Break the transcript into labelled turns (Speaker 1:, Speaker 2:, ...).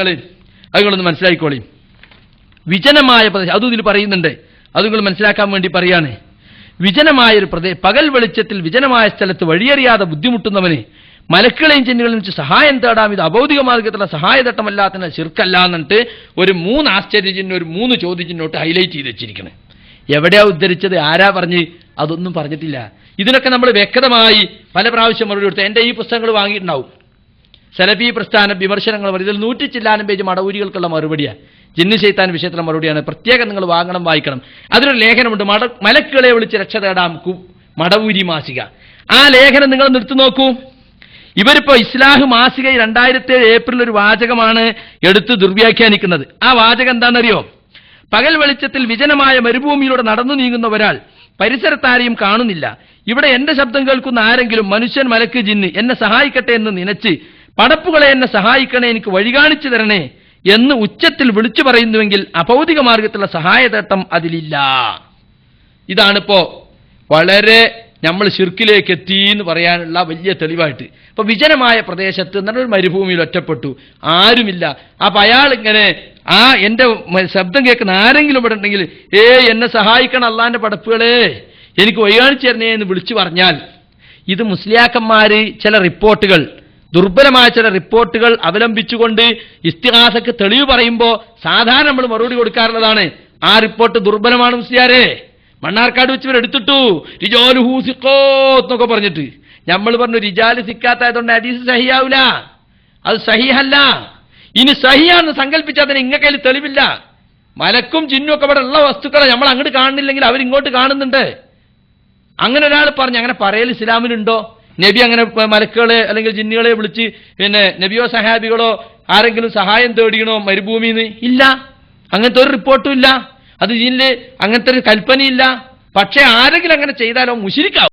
Speaker 1: അതുങ്ങളൊന്ന് മനസ്സിലാക്കിക്കോളി. വിജനമായ പ്രദേശം അതും ഇതിൽ പറയുന്നുണ്ട്. അത് നിങ്ങൾ മനസ്സിലാക്കാൻ വേണ്ടി പറയാണ്. വിജനമായ ഒരു പ്രദേശം പകൽ വെളിച്ചത്തിൽ വിജനമായ സ്ഥലത്ത് വഴിയറിയാതെ ബുദ്ധിമുട്ടുന്നവന് മലക്കുകളെയും ചെന്നുകളിൽ വെച്ച് സഹായം തേടാം. ഇത് അഭൗതിക മാർഗത്തിലുള്ള സഹായതട്ടമല്ലാത്തതിന് ശിർക്കല്ല എന്നിട്ട് ഒരു മൂന്ന് ആശ്ചര്യചിഹ്നം ഒരു മൂന്ന് ചോദ്യചിഹ്നോട്ട് ഹൈലൈറ്റ് ചെയ്ത് വെച്ചിരിക്കുന്നത് എവിടെയാ ഉദ്ധരിച്ചത്? ആരാ പറഞ്ഞ്? അതൊന്നും പറഞ്ഞിട്ടില്ല. ഇതിനൊക്കെ നമ്മൾ വ്യക്തമായി പല പ്രാവശ്യം മറുപടി കൊടുത്തു. എന്റെ ഈ പുസ്തകങ്ങൾ വാങ്ങിയിട്ടുണ്ടാവും. സലഫി പ്രസ്ഥാന വിമർശനങ്ങൾ. ഇതിൽ നൂറ്റി ചില്ലാനും പേജ് മടവൂരികൾക്കുള്ള മറുപടിയാണ്. ജിന്നു ചെയ്ത്താൻ വിഷയത്തിലെ മറുപടിയാണ്. പ്രത്യേകം നിങ്ങൾ വാങ്ങണം വായിക്കണം. അതിനൊരു ലേഖനമുണ്ട്. മട മലക്കുകളെ വിളിച്ച് രക്ഷ തേടാം മടവൂരി മാസിക. ആ ലേഖനം നിങ്ങൾ നിർത്തു നോക്കൂ. ഇവരിപ്പോ ഇസ്ലാഹ് മാസിക രണ്ടായിരത്തി ഏഴ് ഏപ്രിൽ ഒരു വാചകമാണ് എടുത്ത് ദുർവ്യാഖ്യാനിക്കുന്നത്. ആ വാചകം എന്താണെന്നറിയോ? പകൽ വെളിച്ചത്തിൽ വിജനമായ മരുഭൂമിയിലൂടെ നടന്നു നീങ്ങുന്ന ഒരാൾ പരിസരത്താരെയും കാണുന്നില്ല. ഇവിടെ എന്റെ ശബ്ദം കേൾക്കുന്ന ആരെങ്കിലും മനുഷ്യൻ മലക്ക് ജിന്ന് എന്നെ സഹായിക്കട്ടെ എന്ന് നനച്ച് പടപ്പുകളെ എന്നെ സഹായിക്കണേ എനിക്ക് വഴി കാണിച്ചു തരണേ എന്ന് ഉച്ചത്തിൽ വിളിച്ചു പറയുന്നുവെങ്കിൽ അഭൗതിക മാർഗത്തിലുള്ള സഹായതേട്ടം അതിലില്ല. ഇതാണിപ്പോ വളരെ നമ്മൾ ശിർക്കിലേക്ക് എത്തി എന്ന് പറയാനുള്ള വലിയ തെളിവായിട്ട്. ഇപ്പൊ വിജനമായ പ്രദേശത്ത് എന്നൊരു മരുഭൂമിയിൽ ഒറ്റപ്പെട്ടു. ആരുമില്ല. അപ്പൊ അയാൾ ഇങ്ങനെ ആ എന്റെ ശബ്ദം കേൾക്കുന്ന ആരെങ്കിലും ഇവിടെ ഉണ്ടെങ്കിൽ ഏ എന്നെ സഹായിക്കണം അള്ളാന്റെ പടപ്പുകളെ. എനിക്ക് വൈകാണിച്ചു തരണേ എന്ന് വിളിച്ചു പറഞ്ഞാൽ ഇത് മുസ്ലിയാക്കന്മാര് ചില റിപ്പോർട്ടുകൾ ദുർബലമായ ചില റിപ്പോർട്ടുകൾ അവലംബിച്ചുകൊണ്ട് ഇസ്തിഹാസക്ക് തെളിവ് പറയുമ്പോൾ സാധാരണ നമ്മൾ മറുപടി കൊടുക്കാറുള്ളതാണ് ആ റിപ്പോർട്ട് ദുർബലമാണ് മുസ്ലിയാരെ മണ്ണാർക്കാട് വെച്ച് ഇവർ എടുത്തിട്ടു റിജോലു ഹൂസിക്കോ എന്നൊക്കെ പറഞ്ഞിട്ട്. നമ്മൾ പറഞ്ഞു റിജാൽ സിക്കാത്തായതുകൊണ്ട് ഹദീസ് സഹിയാവില്ല അത് സഹിഹല്ല ഇനി സഹിയാണെന്ന് സങ്കല്പിച്ചാൽ തന്നെ ഇങ്ങ കയ്യിൽ തെളിവില്ല. മലക്കും ചിന്നും ഒക്കെ ഇവിടെ ഉള്ള വസ്തുക്കളെ നമ്മൾ അങ്ങോട്ട് കാണുന്നില്ലെങ്കിൽ അവരിങ്ങോട്ട് കാണുന്നുണ്ട്. അങ്ങനെ ഒരാൾ പറഞ്ഞു അങ്ങനെ പറയൽ ഇസ്ലാമിലുണ്ടോ? നബി അങ്ങനെ മലക്കുകളെ അല്ലെങ്കിൽ ജിന്നുകളെ വിളിച്ച് പിന്നെ നബിയോ സഹാബികളോ ആരെങ്കിലും സഹായം തേടിയണോ മരുഭൂമിന്ന്? ഇല്ല. അങ്ങനത്തെ ഒരു റിപ്പോർട്ടും ഇല്ല. അത് ജിന്നിൽ അങ്ങനത്തെ ഒരു കൽപ്പനയില്ല പക്ഷേ ആരെങ്കിലും അങ്ങനെ ചെയ്താലോ മുഷിരിക്കാവും